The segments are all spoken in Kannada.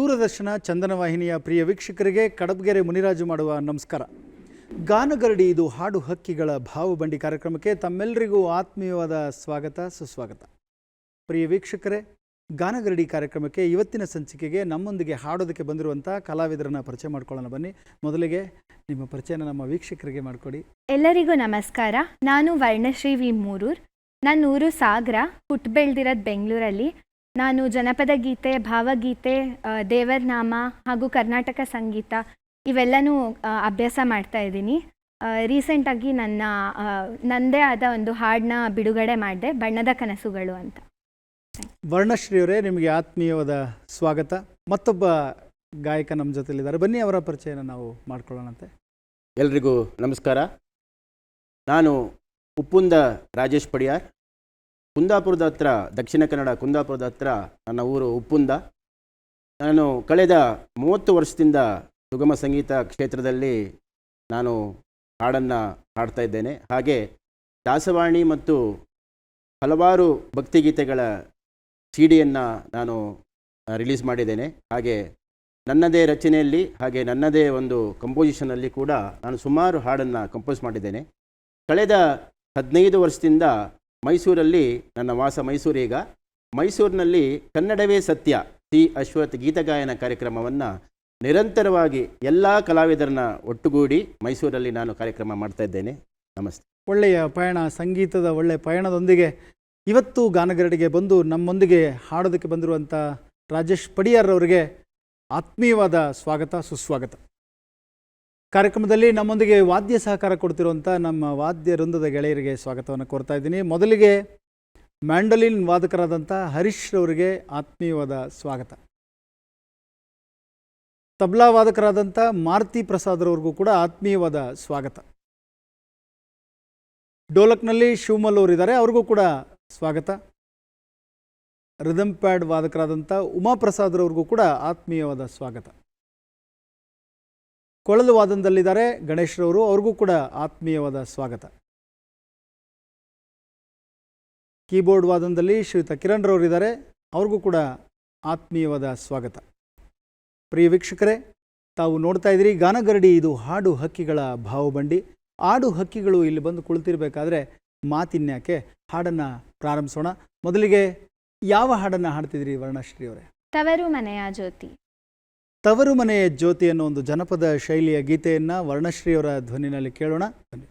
ದೂರದರ್ಶನ ಚಂದನ ವಾಹಿನಿಯ ಪ್ರಿಯ ವೀಕ್ಷಕರಿಗೆ ಕಡಬಗೆರೆ ಮುನಿರಾಜು ಮಾಡುವ ನಮಸ್ಕಾರ. ಗಾನಗರಡಿ ಇದು ಹಾಡು ಹಕ್ಕಿಗಳ ಭಾವಬಂಡಿ ಕಾರ್ಯಕ್ರಮಕ್ಕೆ ತಮ್ಮೆಲ್ಲರಿಗೂ ಆತ್ಮೀಯವಾದ ಸ್ವಾಗತ, ಸುಸ್ವಾಗತ. ಪ್ರಿಯ ವೀಕ್ಷಕರೇ, ಗಾನಗರಡಿ ಕಾರ್ಯಕ್ರಮಕ್ಕೆ ಇವತ್ತಿನ ಸಂಚಿಕೆಗೆ ನಮ್ಮೊಂದಿಗೆ ಹಾಡೋದಕ್ಕೆ ಬಂದಿರುವಂಥ ಕಲಾವಿದರನ್ನ ಪರಿಚಯ ಮಾಡ್ಕೊಳ್ಳೋಣ ಬನ್ನಿ. ಮೊದಲಿಗೆ ನಿಮ್ಮ ಪರಿಚಯನ ನಮ್ಮ ವೀಕ್ಷಕರಿಗೆ ಮಾಡಿಕೊಡಿ. ಎಲ್ಲರಿಗೂ ನಮಸ್ಕಾರ. ನಾನು ವರ್ಣಶ್ರೀ ವಿ ಮೂರೂರ್. ನನ್ನ ಊರು ಸಾಗರ ಹುಟ್ಟು ಬೆಳೆದಿರೋದು ಬೆಂಗಳೂರಲ್ಲಿ. ನಾನು ಜನಪದ ಗೀತೆ ಭಾವಗೀತೆ ದೇವರ್ನಾಮ ದೇವರ ನಾಮ ಹಾಗೂ ಕರ್ನಾಟಕ ಸಂಗೀತ ಇವೆಲ್ಲನೂ ಅಭ್ಯಾಸ ಮಾಡ್ತಾ ಇದ್ದೀನಿ. ರೀಸೆಂಟಾಗಿ ನನ್ನ ನಂದೇ ನನ್ನದೇ ಆದ ಒಂದು ಹಾಡನ್ನ ಬಿಡುಗಡೆ ಮಾಡಿದೆ ಬಣ್ಣದ ಕನಸುಗಳು ಅಂತ. ವರ್ಣಶ್ರೀಯವರೇ ನಿಮಗೆ ಆತ್ಮೀಯವಾದ ಸ್ವಾಗತ. ಮತ್ತೊಬ್ಬ ಗಾಯಕ ನಮ್ಮ ಜೊತೆಲಿದ್ದಾರೆ. ಬನ್ನಿ ಅವರ ಪರಿಚಯನ ನಾವು ಮಾಡ್ಕೊಳ್ಳೋಣಂತೆ. ಎಲ್ರಿಗೂ ನಮಸ್ಕಾರ. ನಾನು ಉಪ್ಪುಂದ ರಾಜೇಶ್ ಪಡಿಯಾರ್. ಕುಂದಾಪುರದ ಹತ್ರ, ದಕ್ಷಿಣ ಕನ್ನಡ ಕುಂದಾಪುರದ ಹತ್ರ ನನ್ನ ಊರು ಉಪ್ಪುಂದ. ನಾನು ಕಳೆದ ಮೂವತ್ತು ವರ್ಷದಿಂದ ಸುಗಮ ಸಂಗೀತ ಕ್ಷೇತ್ರದಲ್ಲಿ ನಾನು ಹಾಡನ್ನು ಹಾಡ್ತಾ ಇದ್ದೇನೆ. ಹಾಗೆ ದಾಸವಾಣಿ ಮತ್ತು ಹಲವಾರು ಭಕ್ತಿಗೀತೆಗಳ ಸಿ ಡಿಯನ್ನು ನಾನು ರಿಲೀಸ್ ಮಾಡಿದ್ದೇನೆ. ಹಾಗೆ ನನ್ನದೇ ರಚನೆಯಲ್ಲಿ, ಹಾಗೆ ನನ್ನದೇ ಒಂದು ಕಂಪೋಸಿಷನಲ್ಲಿ ಕೂಡ ನಾನು ಸುಮಾರು ಹಾಡನ್ನು ಕಂಪೋಸ್ ಮಾಡಿದ್ದೇನೆ. ಕಳೆದ ಹದಿನೈದು ವರ್ಷದಿಂದ ಮೈಸೂರಲ್ಲಿ, ನನ್ನ ವಾಸ ಮೈಸೂರೀಗ. ಮೈಸೂರಿನಲ್ಲಿ ಕನ್ನಡವೇ ಸತ್ಯ. ಸಿ. ಅಶ್ವಥ್ ಗೀತಗಾಯನ ಕಾರ್ಯಕ್ರಮವನ್ನು ನಿರಂತರವಾಗಿ ಎಲ್ಲ ಕಲಾವಿದರನ್ನ ಒಟ್ಟುಗೂಡಿ ಮೈಸೂರಲ್ಲಿ ನಾನು ಕಾರ್ಯಕ್ರಮ ಮಾಡ್ತಾ ಇದ್ದೇನೆ. ನಮಸ್ತೆ. ಒಳ್ಳೆಯ ಪಯಣ, ಸಂಗೀತದ ಒಳ್ಳೆಯ ಪಯಣದೊಂದಿಗೆ ಇವತ್ತು ಗಾನಗರಡಿಗೆ ಬಂದು ನಮ್ಮೊಂದಿಗೆ ಹಾಡೋದಕ್ಕೆ ಬಂದಿರುವಂಥ ರಾಜೇಶ್ ಪಡಿಯಾರ್ ಅವರಿಗೆ ಆತ್ಮೀಯವಾದ ಸ್ವಾಗತ, ಸುಸ್ವಾಗತ. ಕಾರ್ಯಕ್ರಮದಲ್ಲಿ ನಮ್ಮೊಂದಿಗೆ ವಾದ್ಯ ಸಹಕಾರ ಕೊಡ್ತಿರುವಂಥ ನಮ್ಮ ವಾದ್ಯ ವೃಂದದ ಗೆಳೆಯರಿಗೆ ಸ್ವಾಗತವನ್ನು ಕೋರ್ತಾ ಇದ್ದೀನಿ. ಮೊದಲಿಗೆ ಮ್ಯಾಂಡಲಿನ್ ವಾದಕರಾದಂಥ ಹರೀಶ್ ಅವರಿಗೆ ಆತ್ಮೀಯವಾದ ಸ್ವಾಗತ. ತಬ್ಲಾ ವಾದಕರಾದಂಥ ಮಾರುತಿ ಪ್ರಸಾದ್ರವ್ರಿಗೂ ಕೂಡ ಆತ್ಮೀಯವಾದ ಸ್ವಾಗತ. ಡೋಲಕ್ನಲ್ಲಿ ಶಿವಮಲ್ ಅವರಿದ್ದಾರೆ, ಅವ್ರಿಗೂ ಕೂಡ ಸ್ವಾಗತ. ರಿದಮ್ ಪ್ಯಾಡ್ ವಾದಕರಾದಂಥ ಉಮಾಪ್ರಸಾದ್ರವ್ರಿಗೂ ಕೂಡ ಆತ್ಮೀಯವಾದ ಸ್ವಾಗತ. ಕೊಳಲು ವಾದನದಲ್ಲಿದ್ದಾರೆ ಗಣೇಶ್ರವರು. ಅವ್ರಿಗೂ ಕೂಡ ಆತ್ಮೀಯವಾದ ಸ್ವಾಗತ. ಕೀಬೋರ್ಡ್ ವಾದನದಲ್ಲಿ ಶ್ರೀಯುತ ಕಿರಣ್ ರವರಿದ್ದಾರೆ ಅವ್ರಿಗೂ ಕೂಡ ಆತ್ಮೀಯವಾದ ಸ್ವಾಗತ. ಪ್ರಿಯ ವೀಕ್ಷಕರೇ, ತಾವು ನೋಡ್ತಾ ಇದ್ದೀರಿ, ಗಾನಗರಡಿ ಇದು ಹಾಡು ಹಕ್ಕಿಗಳ ಭಾವಬಂಡಿ. ಆಡು ಹಕ್ಕಿಗಳು ಇಲ್ಲಿ ಬಂದು ಕುಳಿತಿರ್ಬೇಕಾದ್ರೆ ಮಾತಿನ್ಯಾಕೆ ಹಾಡನ್ನು ಪ್ರಾರಂಭಿಸೋಣ. ಮೊದಲಿಗೆ ಯಾವ ಹಾಡನ್ನು ಹಾಡ್ತಿದ್ರಿ ವರ್ಣಶ್ರೀ ಅವರೇ? ತವರು ಮನೆಯ ಜ್ಯೋತಿ. ತವರು ಮನೆಯ ಜ್ಯೋತಿ ಅನ್ನೋ ಒಂದು ಜನಪದ ಶೈಲಿಯ ಗೀತೆಯನ್ನು ವರ್ಣಶ್ರೀಯವರ ಧ್ವನಿನಲ್ಲಿ ಕೇಳೋಣ. ಬನ್ನಿ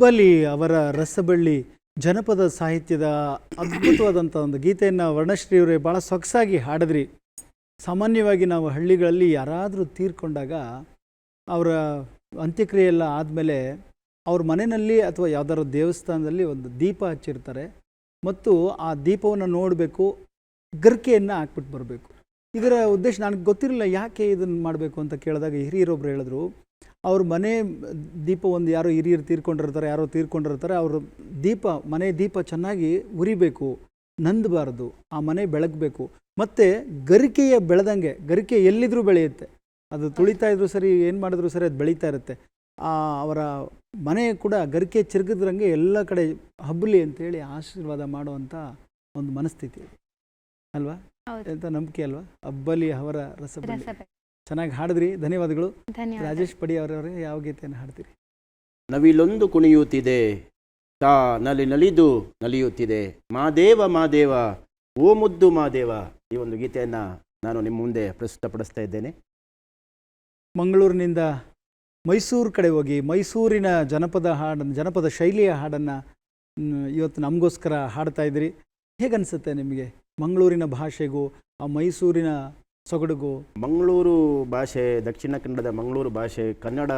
ಹಬ್ಬಲಿ ಅವರ ರಸಬಳ್ಳಿ ಜನಪದ ಸಾಹಿತ್ಯದ ಅದ್ಭುತವಾದಂಥ ಒಂದು ಗೀತೆಯನ್ನು ವರ್ಣಶ್ರೀಯವರೇ ಭಾಳ ಸೊಗಸಾಗಿ ಹಾಡಿದ್ರಿ. ಸಾಮಾನ್ಯವಾಗಿ ನಾವು ಹಳ್ಳಿಗಳಲ್ಲಿ ಯಾರಾದರೂ ತೀರ್ಕೊಂಡಾಗ ಅವರ ಅಂತ್ಯಕ್ರಿಯೆ ಎಲ್ಲ ಆದಮೇಲೆ ಅವ್ರ ಮನೆಯಲ್ಲಿ ಅಥವಾ ಯಾವ್ದಾದ್ರು ದೇವಸ್ಥಾನದಲ್ಲಿ ಒಂದು ದೀಪ ಹಚ್ಚಿರ್ತಾರೆ ಮತ್ತು ಆ ದೀಪವನ್ನು ನೋಡಬೇಕು, ಗರ್ಕೆಯನ್ನು ಹಾಕ್ಬಿಟ್ಟು ಬರಬೇಕು. ಇದರ ಉದ್ದೇಶ ನನಗೆ ಗೊತ್ತಿರಲಿಲ್ಲ ಯಾಕೆ ಇದನ್ನು ಮಾಡಬೇಕು ಅಂತ ಕೇಳಿದಾಗ ಹಿರಿಯರೊಬ್ಬರು ಹೇಳಿದ್ರು ಅವ್ರ ಮನೆ ದೀಪ ಒಂದು ಯಾರೋ ಹಿರಿಯರು ತೀರ್ಕೊಂಡಿರ್ತಾರೆ ಯಾರೋ ತೀರ್ಕೊಂಡಿರ್ತಾರೆ ಅವ್ರ ದೀಪ ಮನೆ ದೀಪ ಚೆನ್ನಾಗಿ ಉರಿಬೇಕು ನಂದಬಾರ್ದು ಆ ಮನೆ ಬೆಳಗಬೇಕು. ಮತ್ತು ಗರಿಕೆಯ ಬೆಳೆದಂಗೆ ಗರಿಕೆ ಎಲ್ಲಿದ್ರೂ ಬೆಳೆಯುತ್ತೆ. ಅದು ತುಳಿತಾ ಇದ್ರೂ ಸರಿ ಏನು ಮಾಡಿದ್ರು ಸರಿ ಅದು ಬೆಳೀತಾ ಇರುತ್ತೆ. ಆ ಅವರ ಮನೆ ಕೂಡ ಗರಿಕೆ ಚಿರ್ಗಿದ್ರಂಗೆ ಎಲ್ಲ ಕಡೆ ಹಬ್ಬಲಿ ಅಂತೇಳಿ ಆಶೀರ್ವಾದ ಮಾಡುವಂಥ ಒಂದು ಮನಸ್ಥಿತಿ. ಅಲ್ವಾ? ಅಂತ ಎಂಥ ನಂಬಿಕೆ ಅಲ್ವಾ? ಹಬ್ಬಲಿ ಅವರ ರಸಬಳ್ಳಿ ಚೆನ್ನಾಗಿ ಹಾಡಿದ್ರಿ. ಧನ್ಯವಾದಗಳು. ಧನ್ಯವಾದ ರಾಜೇಶ್ ಪಡಿ ಅವರವರೇ ಯಾವ ಗೀತೆಯನ್ನು ಹಾಡ್ತೀರಿ? ನವಿಲೊಂದು ಕುಣಿಯುತ್ತಿದೆ ತಾ ನಲಿ ನಲಿದು ನಲಿಯುತ್ತಿದೆ. ಮಾದೇವ ಮಾದೇವ ಓ ಮುದ್ದು ಮಾದೇವ ಈ ಒಂದು ಗೀತೆಯನ್ನು ನಾನು ನಿಮ್ಮ ಮುಂದೆ ಪ್ರಸ್ತುತಪಡಿಸ್ತಾ ಇದ್ದೇನೆ. ಮಂಗಳೂರಿನಿಂದ ಮೈಸೂರು ಕಡೆ ಹೋಗಿ ಮೈಸೂರಿನ ಜನಪದ ಹಾಡನ್ನು ಜನಪದ ಶೈಲಿಯ ಹಾಡನ್ನು ಇವತ್ತು ನಮಗೋಸ್ಕರ ಹಾಡ್ತಾ ಇದ್ದೀರಿ ಹೇಗನ್ಸುತ್ತೆ ನಿಮಗೆ ಮಂಗಳೂರಿನ ಭಾಷೆಗೂ ಆ ಮೈಸೂರಿನ ಸೊಗಡಿಗೂ. ಮಂಗಳೂರು ಭಾಷೆ ದಕ್ಷಿಣ ಕನ್ನಡದ ಮಂಗಳೂರು ಭಾಷೆ ಕನ್ನಡ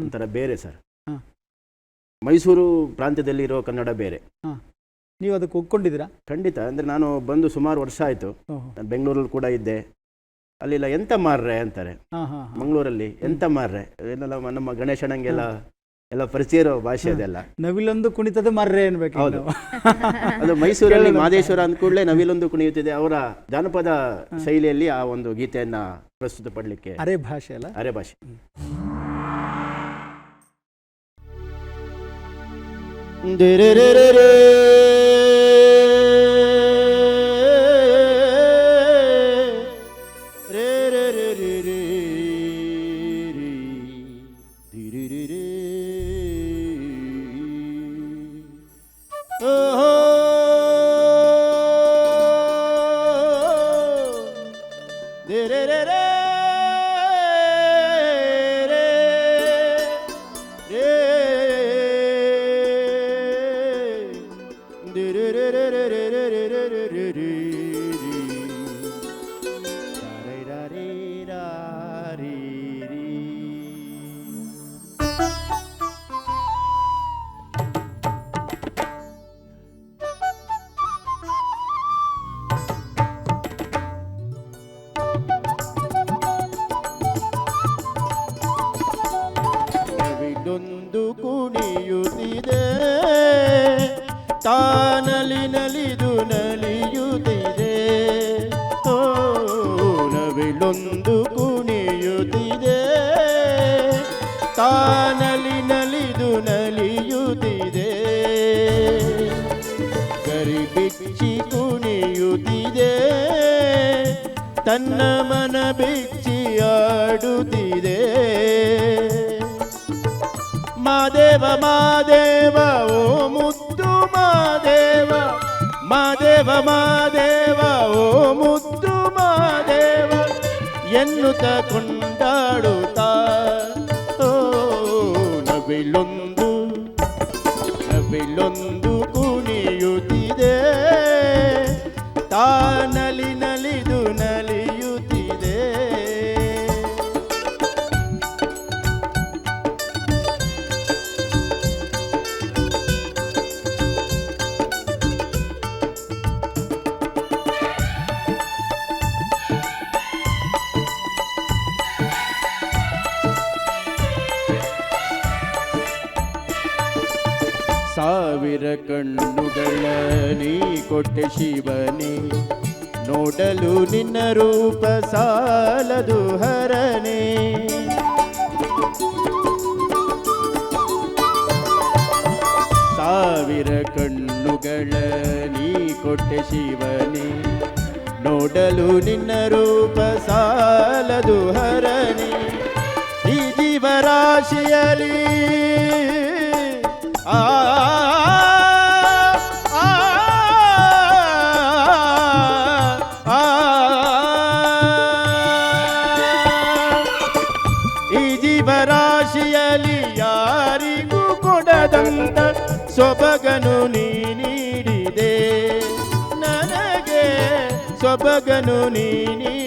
ಒಂಥರ ಬೇರೆ ಸರ್. ಮೈಸೂರು ಮೈಸೂರು ಪ್ರಾಂತ್ಯದಲ್ಲಿರೋ ಕನ್ನಡ ಬೇರೆ. ನೀವು ಅದಕ್ಕೆ ಒಪ್ಕೊಂಡಿದ್ದೀರಾ? ಖಂಡಿತ. ಅಂದರೆ ನಾನು ಬಂದು ಸುಮಾರು ವರ್ಷ ಆಯಿತು. ನಾನು ಬೆಂಗಳೂರಲ್ಲಿ ಕೂಡ ಇದ್ದೆ. ಅಲ್ಲಿಲ್ಲ ಎಂತ ಮಾರ್ರೆ ಅಂತಾರೆ. ಮಂಗಳೂರಲ್ಲಿ ಎಂತ ಮಾರ್ರೆ? ಏನೆಲ್ಲ ನಮ್ಮ ಗಣೇಶನಂಗೆಲ್ಲ ಎಲ್ಲ ಪರಿಚಯ ಇರೋ ಭಾಷೆ ಅದೆಲ್ಲ. ನವಿಲೊಂದು ಕುಣಿತದ ಮರ್ರೆ ಅನ್ಬೇಕು ಹೌದು. ಅದು ಮೈಸೂರಲ್ಲಿ ಮಾದೇಶ್ವರ ಅಂದ ಕೂಡಲೇ ನವಿಲೊಂದು ಕುಣಿಯುತ್ತಿದೆ. ಅವರ ಜಾನಪದ ಶೈಲಿಯಲ್ಲಿ ಆ ಒಂದು ಗೀತೆಯನ್ನ ಪ್ರಸ್ತುತಪಡಲಿಕ್ಕೆ ಅರೆ ಭಾಷೆ ಅಲ್ಲ? ಅರೆ ಭಾಷೆ. ಮಾದೇವ ಮಾದೇವ ಓ ಮುದ್ದು ಮಾದೇವ ಎನ್ನುತ್ತ ಸಾಲದು ಹರನೇ. ಸಾವಿರ ಕಣ್ಣುಗಳ ನೀ ಕೊಟ್ಟೆ ಶಿವನೇ. ನೋಡಲು ನಿನ್ನ ರೂಪ ಸಾಲದು ಹರನೇ. ಈ ಜೀವರಾಶಿಯಲಿ ಆ ಆ, ಸೊಬಗನು ನೀ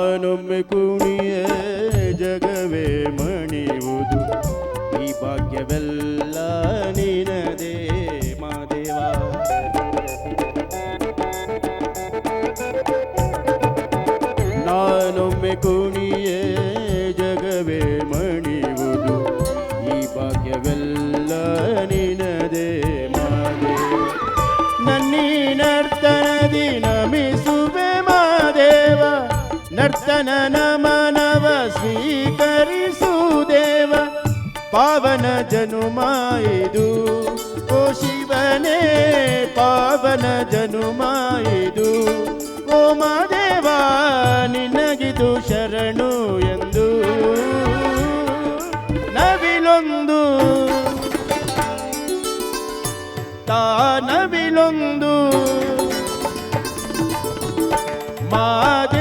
ನಾನೊಮ್ಮೆ ಕುಣಿಯ ಜಗವೇ ಮಣಿಯುವುದು ಈ ಭಾಗ್ಯವೆಲ್ಲ ನಿನದೇ ಮಾದೇವ ನಾನೊಮ್ಮೆ ಕುಣಿಯ ಜನುಮಾಯಿದು. ಓ ಶಿವನೇ ಪಾವನ ಜನುಮಾಯಿದು. ಓ ಮಾದೇವ ನಿನಗಿದು ಶರಣು ಎಂದು. ನವಿಲೊಂದು ತಾ ನವಿಲೊಂದು. ಮಾದೇ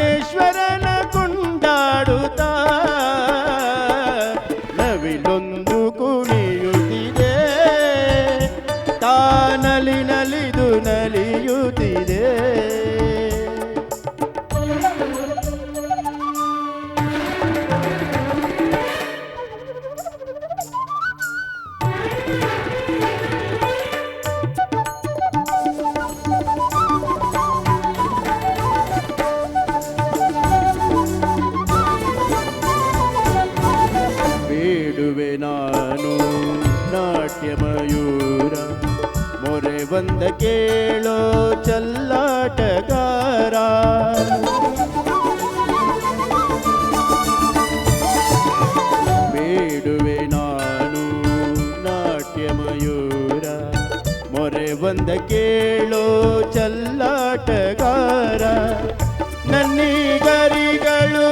ಬಂದ ಕೇಳೋ ಚಲ್ಲಾಟಗಾರ. ಬೇಡುವೆ ನಾನು ನಾಟ್ಯಮಯೂರ ಮೊರೆ ಬಂದ ಕೇಳೋ ಚಲ್ಲಾಟಗಾರ. ನನ್ನಿಗರಿಗಳು.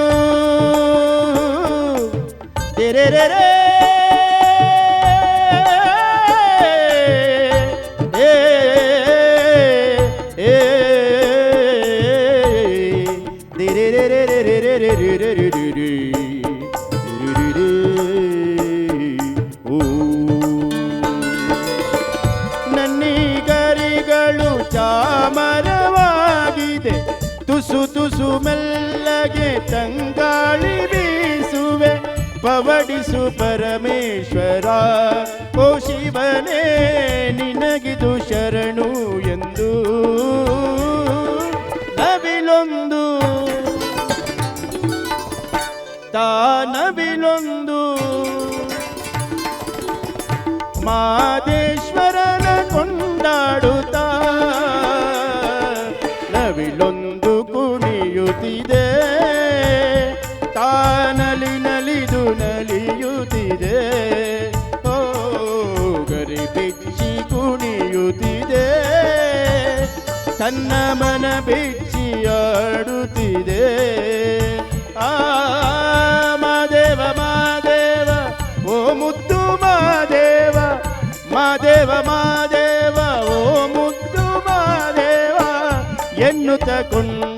ತೆರೆರೆರೆ ಮೆಲ್ಲಗೆ ತಂಗಾಳಿ ಬೀಸುವೆ ಪವಡಿಸು ಪರಮೇಶ್ವರ. ಓ ಶಿವನೇ ನಿನಗಿದು ಶರಣು ಎಂದು. ನವಿಲೊಂದು ತಾನವಿಲೊಂದು ಮಾದೇಶ್ವರನ ಕೊಂಡಾಡುತ್ತಾ ತನ್ನ ಮನ ಬಿಚ್ಚಿ ಆಡುತ್ತಿದೆ ಆ ಮಾದೇವ ಮಾದೇವ ಓ ಮುದ್ದು ಮಾದೇವ ಮಾದೇವ ಮಾದೇವ ಓ ಮುದ್ದು ಮಾದೇವ ಎನ್ನುತ್ತ ಕೊಂಡಾಡುತ್ತಾ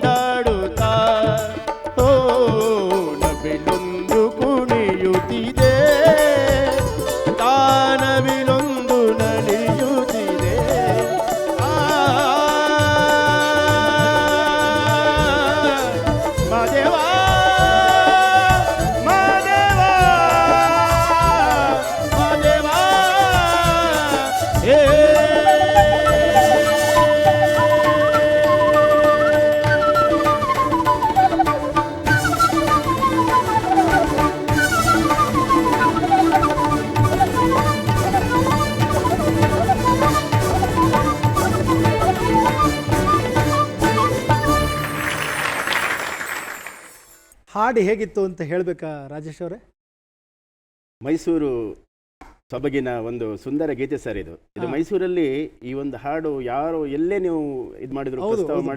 ಹಾಡು ಹೇಗಿತ್ತು ಅಂತ ಹೇಳಬೇಕಾ ರಾಜೇಶ್ ಅವರೇ? ಮೈಸೂರು ಸೊಬಗಿನ ಒಂದು ಸುಂದರ ಗೀತೆ ಸರ್ ಇದು. ಇದು. ಮೈಸೂರಲ್ಲಿ ಈ ಒಂದು ಹಾಡು ಯಾರು ಎಲ್ಲೇ ನೀವು ಇದು ಮಾಡಿದ್ರು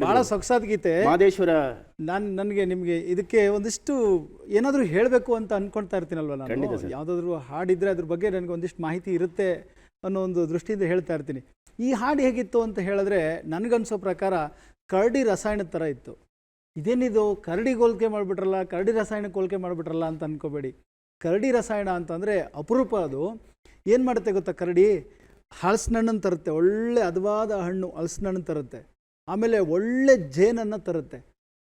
ಬಹಳ ಸೊಗಸಾದ ಗೀತೆ. ಮಾದೇಶ್ವರ ನಾನು ನನಗೆ ನಿಮಗೆ ಇದಕ್ಕೆ ಒಂದಿಷ್ಟು ಏನಾದರೂ ಹೇಳಬೇಕು ಅಂತ ಅನ್ಕೊಳ್ತಾ ಇರ್ತೀನಲ್ವ ನಾನು. ಯಾವುದಾದ್ರೂ ಹಾಡಿದ್ರೆ ಅದ್ರ ಬಗ್ಗೆ ನನಗೆ ಒಂದಿಷ್ಟು ಮಾಹಿತಿ ಇರುತ್ತೆ ಅನ್ನೋ ಒಂದು ದೃಷ್ಟಿಯಿಂದ ಹೇಳ್ತಾ ಇರ್ತೀನಿ. ಈ ಹಾಡು ಹೇಗಿತ್ತು ಅಂತ ಹೇಳಿದ್ರೆ ನನಗನ್ಸೋ ಪ್ರಕಾರ ಕರಡಿ ರಸಾಯನದ ಥರ ಇತ್ತು. ಇದೇನಿದು ಕರಡಿ ಹೋಲಿಕೆ ಮಾಡಿಬಿಟ್ರಲ್ಲ, ಕರಡಿ ರಸಾಯನಕ್ಕೆ ಹೋಲಿಕೆ ಮಾಡಿಬಿಟ್ರಲ್ಲ ಅಂತ ಅನ್ಕೋಬೇಡಿ. ಕರಡಿ ರಸಾಯನ ಅಂತಂದರೆ ಅಪರೂಪ ಅದು. ಏನು ಮಾಡುತ್ತೆ ಗೊತ್ತಾ ಕರಡಿ? ಹಲಸಿನಣ್ಣನ್ನು ತರುತ್ತೆ, ಒಳ್ಳೆ ಹದವಾದ ಹಣ್ಣು ಹಲಸಿನಣ್ಣು ತರುತ್ತೆ. ಆಮೇಲೆ ಒಳ್ಳೆ ಜೇನನ್ನು ತರುತ್ತೆ.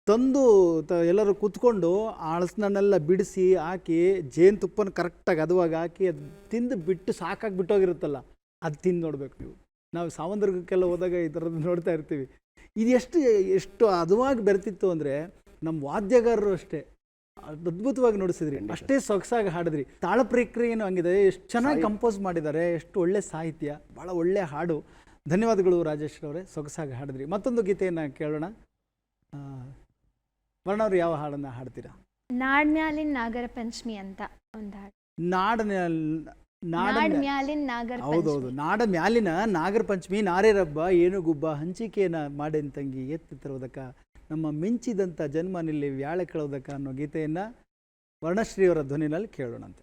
ತಂದು ತ, ಎಲ್ಲರೂ ಕೂತ್ಕೊಂಡು ಆ ಹಲಸಿನನ್ನೆಲ್ಲ ಬಿಡಿಸಿ ಹಾಕಿ ಜೇನುತುಪ್ಪನ ಕರೆಕ್ಟಾಗಿ ಹದವಾಗಿ ಹಾಕಿ, ಅದು ತಿಂದು ಬಿಟ್ಟು ಸಾಕಾಗಿ ಬಿಟ್ಟೋಗಿರುತ್ತಲ್ಲ, ಅದು ತಿಂದು ನೋಡ್ಬೇಕು ನೀವು. ನಾವು ಸಾವಂದ್ರಗಕ್ಕೆಲ್ಲ ಹೋದಾಗ ಈ ಥರದ್ದು ನೋಡ್ತಾ ಇರ್ತೀವಿ. ಇದು ಎಷ್ಟು ಎಷ್ಟು ಹದವಾಗಿ ಬೆರೆತಿತ್ತು ಅಂದರೆ ನಮ್ಮ ವಾದ್ಯಗಾರರು ಅಷ್ಟೇ. ಅದ್ಭುತವಾಗಿ ನುಡಿಸಿದ್ರಿ. ಅಷ್ಟೇ ಸೊಗಸಾಗಿ ಹಾಡಿದ್ರಿ. ತಾಳ ಪ್ರಕ್ರಿಯೆನೂ ಹಂಗಿದೆ. ಎಷ್ಟು ಚೆನ್ನಾಗಿ ಕಂಪೋಸ್ ಮಾಡಿದ್ದಾರೆ. ಎಷ್ಟು ಒಳ್ಳೆ ಸಾಹಿತ್ಯ. ಭಾಳ ಒಳ್ಳೆ ಹಾಡು. ಧನ್ಯವಾದಗಳು ರಾಜೇಶ್ ಅವರೇ ಸೊಗಸಾಗಿ ಹಾಡಿದ್ರಿ. ಮತ್ತೊಂದು ಗೀತೆಯನ್ನು ಕೇಳೋಣ. ವರ್ಣವ್ರು ವರ್ಣ ಅವ್ರು ಯಾವ ಹಾಡನ್ನು ಹಾಡ್ತೀರಾ? ನಾಡ್ಮ್ಯಾಲಿನ ನಾಗರ ಪಂಚಮಿ ಅಂತ ಒಂದು ಹಾಡು. ನಾಡಿನ ನಾಡ ಮ್ಯಾಲಿನ ನಾಗರ ಹೌದೌದು. ನಾಡ ಮ್ಯಾಲಿನ ನಾಗರ ಪಂಚಮಿ ನಾರೇರಬ್ಬ ಏನು ಗುಬ್ಬ ಹಂಚಿಕೆಯನ್ನ ಮಾಡೇನ್ ತಂಗಿ ಎತ್ತಿ ತರುವುದಕ್ಕ ನಮ್ಮ ಮಿಂಚಿದಂಥ ಜನ್ಮ ನಿಲ್ಲಿ ವ್ಯಾಳೆ ಕಳೋದಕ್ಕ ಅನ್ನೋ ಗೀತೆಯನ್ನ ವರ್ಣಶ್ರೀಯವರ ಧ್ವನಿನಲ್ಲಿ ಕೇಳೋಣಂತೆ.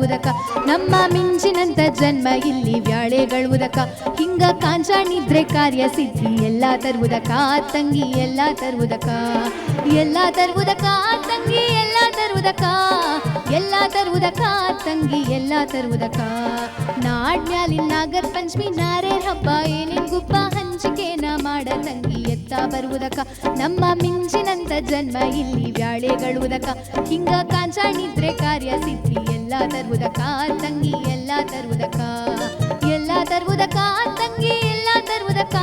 ಬರುವುದಕ್ಕ ನಮ್ಮ ಮಿಂಚಿನಂತ ಜನ್ಮ ಇಲ್ಲಿ ವ್ಯಾಳೆಗಳುವುದಕ್ಕ ಹಿಂಗ ಕಾಂಚಾಣಿದ್ರೆ ಕಾರ್ಯ ಸಿದ್ಧಿ ಎಲ್ಲ ತರುವುದಕ್ಕ ತಂಗಿ ಎಲ್ಲ ತರುವುದಕ್ಕ ಎಲ್ಲ ತರುವುದಕ್ಕ ತಂಗಿ ಎಲ್ಲ ತರುವುದಕ್ಕ ಎಲ್ಲ ತರುವುದಕ್ಕ ತಂಗಿ ಎಲ್ಲ ತರುವುದಕ್ಕ ನಾಡ್ ನಾಗರ್ ನಾಗರ ಪಂಚಮಿ ನಾರೇ ಹಬ್ಬ, ಏನೇನ್ ಗುಬ್ಬ ಹಂಚಿಕೆನ ಮಾಡ ತಂಗಿ ಎತ್ತ ಬರುವುದಕ್ಕ? ನಮ್ಮ ಮಿಂಚಿನಂತ ಜನ್ಮ ಇಲ್ಲಿ ವ್ಯಾಳೆಗಳುವುದಕ್ಕ ಹಿಂಗ ಕಾಂಚಾಣಿದ್ರೆ ಕಾರ್ಯ ಸಿದ್ಧಿ ಎಲ್ಲ ತರುವುದಕ್ಕ? ತಂಗಿ ಎಲ್ಲ ತರುವುದಕ್ಕ? ಎಲ್ಲ ತರುವುದಕ್ಕ? ತಂಗಿ ಎಲ್ಲ ತರುವುದಕ್ಕ?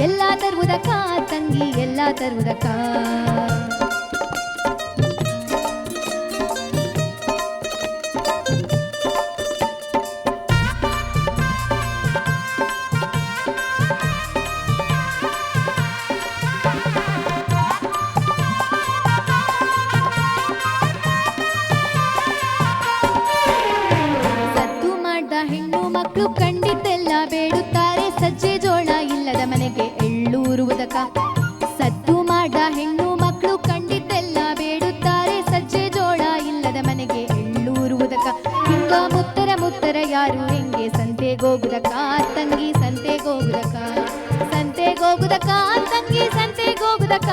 ಎಲ್ಲ ತರುವುದಕ್ಕ? ತಂಗಿ ಎಲ್ಲ ತರುವುದಕ್ಕ? గోగుదక తంగి సంతే గోగుదక సంతే గోగుదక తంగి సంతే గోగుదక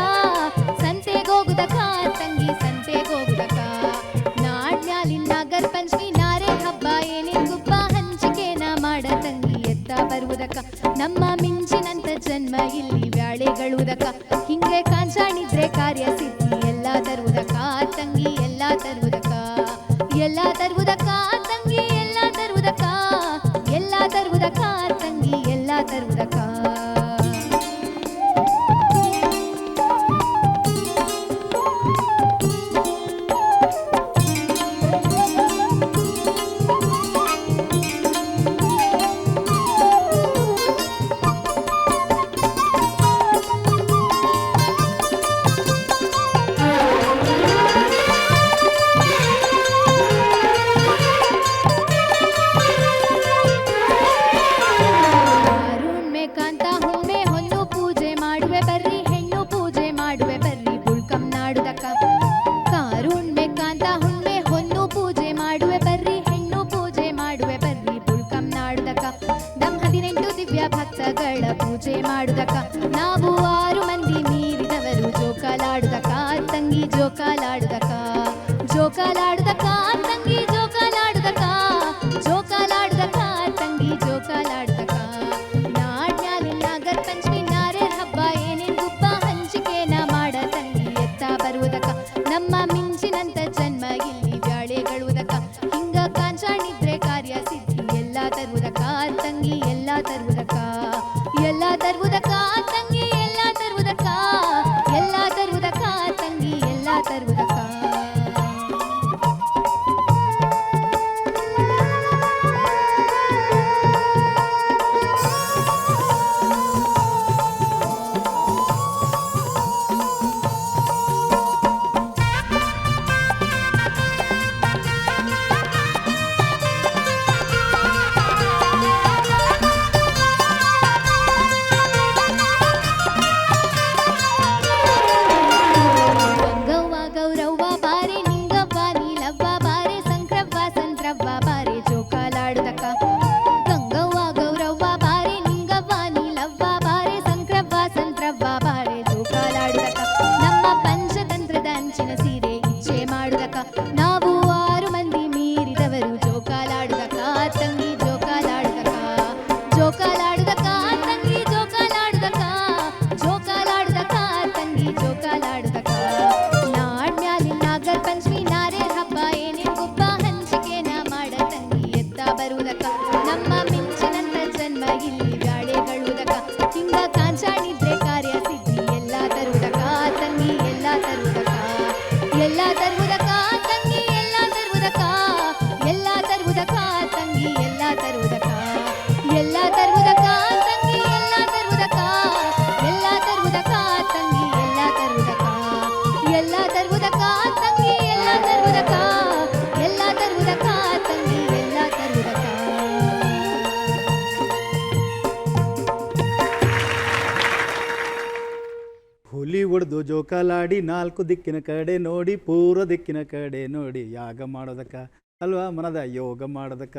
ಜೋಕಾಲಾಡಿ ನಾಲ್ಕು ದಿಕ್ಕಿನ ಕಡೆ ನೋಡಿ, ಪೂರ್ವ ದಿಕ್ಕಿನ ಕಡೆ ನೋಡಿ. ಯಾಗ ಮಾಡೋದಕ್ಕ ಅಲ್ವಾ ಮನದ? ಯೋಗ ಮಾಡೋದಕ್ಕ.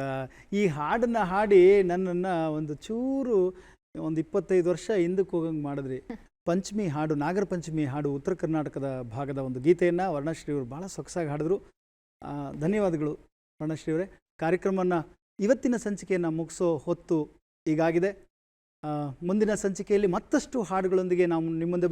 ಈ ಹಾಡನ್ನ ಹಾಡಿ ನನ್ನನ್ನು ಒಂದು ಚೂರು ಒಂದು ಇಪ್ಪತ್ತೈದು ವರ್ಷ ಹಿಂದಕ್ಕೆ ಹೋಗಂಗೆ ಮಾಡಿದ್ರಿ. ಪಂಚಮಿ ಹಾಡು, ನಾಗರ ಪಂಚಮಿ ಹಾಡು ಉತ್ತರ ಕರ್ನಾಟಕದ ಭಾಗದ ಒಂದು ಗೀತೆಯನ್ನು ವರ್ಣಶ್ರೀಯವರು ಭಾಳ ಸೊಗಸಾಗಿ ಹಾಡಿದ್ರು. ಧನ್ಯವಾದಗಳು ವರ್ಣಶ್ರೀಯವರೇ ಕಾರ್ಯಕ್ರಮವನ್ನು ಇವತ್ತಿನ ಸಂಚಿಕೆಯನ್ನು ಮುಗಿಸೋ ಹೊತ್ತು ಈಗಾಗಿದೆ. ಮುಂದಿನ ಸಂಚಿಕೆಯಲ್ಲಿ ಮತ್ತಷ್ಟು ಹಾಡುಗಳೊಂದಿಗೆ ನಾವು ನಿಮ್ಮ ಮುಂದೆ